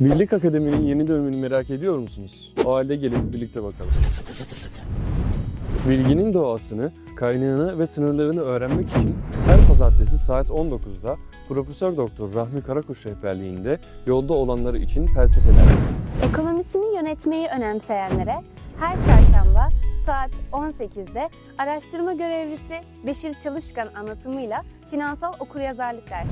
Birlik Akademi'nin yeni dönemini merak ediyor musunuz? O halde gelin birlikte bakalım. Bilginin doğasını, kaynağını ve sınırlarını öğrenmek için her pazartesi saat 19'da Profesör Doktor Rahmi Karakuş rehberliğinde yolda olanları için felsefe dersi. Ekonomisini yönetmeyi önemseyenlere her çarşamba saat 18'de araştırma görevlisi Beşir Çalışkan anlatımıyla finansal okuryazarlık dersi.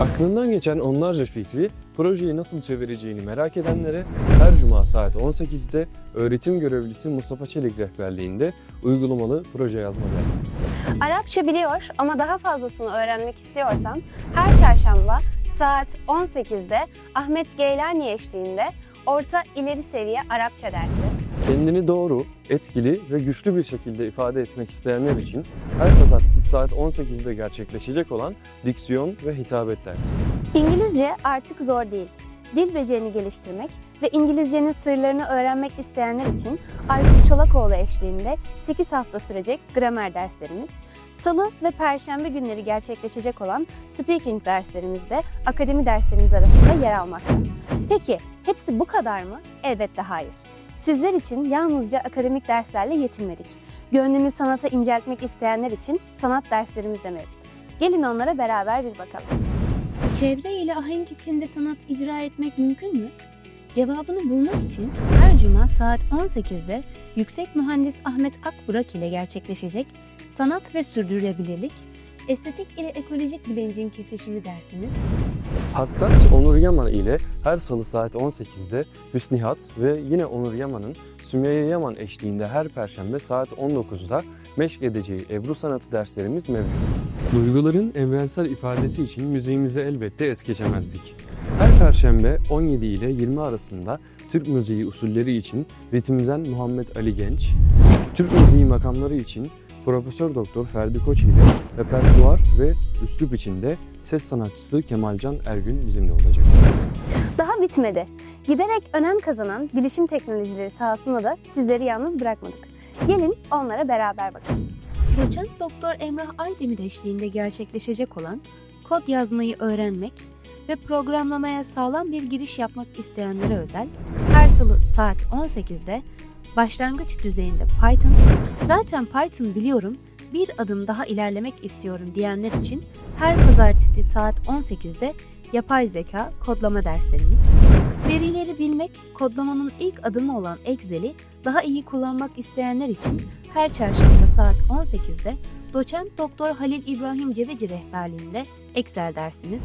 Aklından geçen onlarca fikri projeyi nasıl çevireceğini merak edenlere her cuma saat 18'de öğretim görevlisi Mustafa Çelik rehberliğinde uygulamalı proje yazma dersi. Arapça biliyor ama daha fazlasını öğrenmek istiyorsan her çarşamba saat 18'de Ahmet Geylani eşliğinde orta ileri seviye Arapça dersi. Kendini doğru, etkili ve güçlü bir şekilde ifade etmek isteyenler için her pazartesi saat 18'de gerçekleşecek olan diksiyon ve hitabet dersi. İngilizce artık zor değil. Dil becerini geliştirmek ve İngilizcenin sırlarını öğrenmek isteyenler için Aykut Çolakoğlu eşliğinde 8 hafta sürecek gramer derslerimiz, Salı ve Perşembe günleri gerçekleşecek olan speaking derslerimiz de akademi derslerimiz arasında yer almakta. Peki hepsi bu kadar mı? Elbette hayır. Sizler için yalnızca akademik derslerle yetinmedik. Gönlünü sanata inceltmek isteyenler için sanat derslerimiz de mevcut. Gelin onlara beraber bir bakalım. Çevre ile ahenk içinde sanat icra etmek mümkün mü? Cevabını bulmak için her cuma saat 18'de Yüksek Mühendis Ahmet Akburak ile gerçekleşecek Sanat ve Sürdürülebilirlik, Estetik ile Ekolojik Bilincin Kesişimi dersimiz, Hattat Onur Yaman ile her salı saat 18'de Hüsnihat ve yine Onur Yaman'ın Sümeyye Yaman eşliğinde her perşembe saat 19'da meşk edeceği Ebru Sanatı derslerimiz mevcut. Duyguların evrensel ifadesi için müziğimize elbette es geçemezdik. Her perşembe 17 ile 20 arasında Türk müziği usulleri için ritimzen Muhammed Ali Genç, Türk müziği makamları için Profesör Doktor Ferdi Koç ile repertuar ve üslup içinde ses sanatçısı Kemalcan Ergün bizimle olacak. Daha bitmedi. Giderek önem kazanan bilişim teknolojileri sahasında da sizleri yalnız bırakmadık. Gelin onlara beraber bakalım. Doçent Doktor Emrah Aydemir eşliğinde gerçekleşecek olan kod yazmayı öğrenmek ve programlamaya sağlam bir giriş yapmak isteyenlere özel her salı saat 18'de başlangıç düzeyinde Python, zaten Python biliyorum, bir adım daha ilerlemek istiyorum diyenler için her pazartesi saat 18'de yapay zeka kodlama derslerimiz, verileri bilmek, kodlamanın ilk adımı olan Excel'i daha iyi kullanmak isteyenler için her çarşamba saat 18'de doçent doktor Halil İbrahim Cebeci rehberliğinde Excel dersimiz,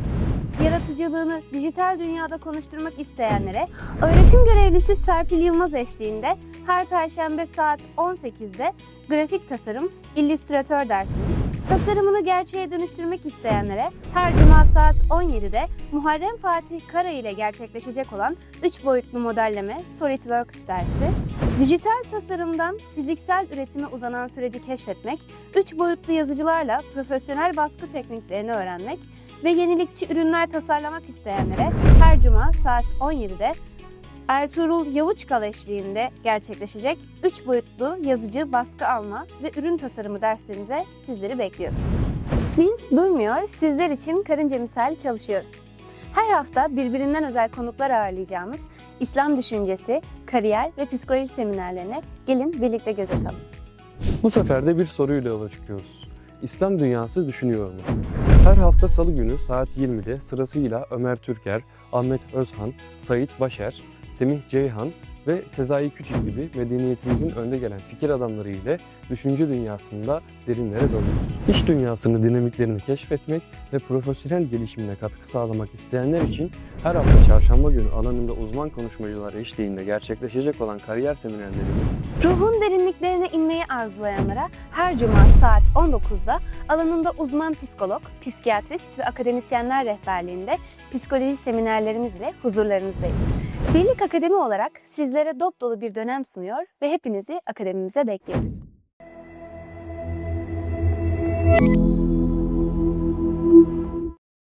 Yaratıcılığını dijital dünyada konuşturmak isteyenlere öğretim görevlisi Serpil Yılmaz eşliğinde her perşembe saat 18'de grafik tasarım, illüstratör dersimiz, tasarımını gerçeğe dönüştürmek isteyenlere her cuma saat 17'de Muharrem Fatih Kara ile gerçekleşecek olan 3 boyutlu modelleme SolidWorks dersi, dijital tasarımdan fiziksel üretime uzanan süreci keşfetmek, 3 boyutlu yazıcılarla profesyonel baskı tekniklerini öğrenmek ve yenilikçi ürünler tasarlamak isteyenlere her cuma saat 17'de Ertuğrul Yavuçkal eşliğinde gerçekleşecek 3 boyutlu yazıcı baskı alma ve ürün tasarımı derslerimize sizleri bekliyoruz. Biz durmuyor, sizler için karınca misali çalışıyoruz. Her hafta birbirinden özel konuklar ağırlayacağımız İslam düşüncesi, kariyer ve psikoloji seminerlerine gelin birlikte göz atalım. Bu sefer de bir soruyla yola çıkıyoruz. İslam dünyası düşünüyor mu? Her hafta salı günü saat 20'de sırasıyla Ömer Türker, Ahmet Özhan, Sait Başer, Semih Ceyhan ve Sezai Küçük gibi medeniyetimizin önde gelen fikir adamları ile düşünce dünyasında derinlere dalıyoruz. İş dünyasının dinamiklerini keşfetmek ve profesyonel gelişimine katkı sağlamak isteyenler için her hafta çarşamba günü alanında uzman konuşmacılar eşliğinde gerçekleşecek olan kariyer seminerlerimiz Ruhun derinliklerine inmeyi arzulayanlara her cuma saat 19'da alanında uzman psikolog, psikiyatrist ve akademisyenler rehberliğinde psikoloji seminerlerimiz ile huzurlarınızdayız. Birlik Akademi olarak sizlere dop dolu bir dönem sunuyor ve hepinizi akademimize bekliyoruz.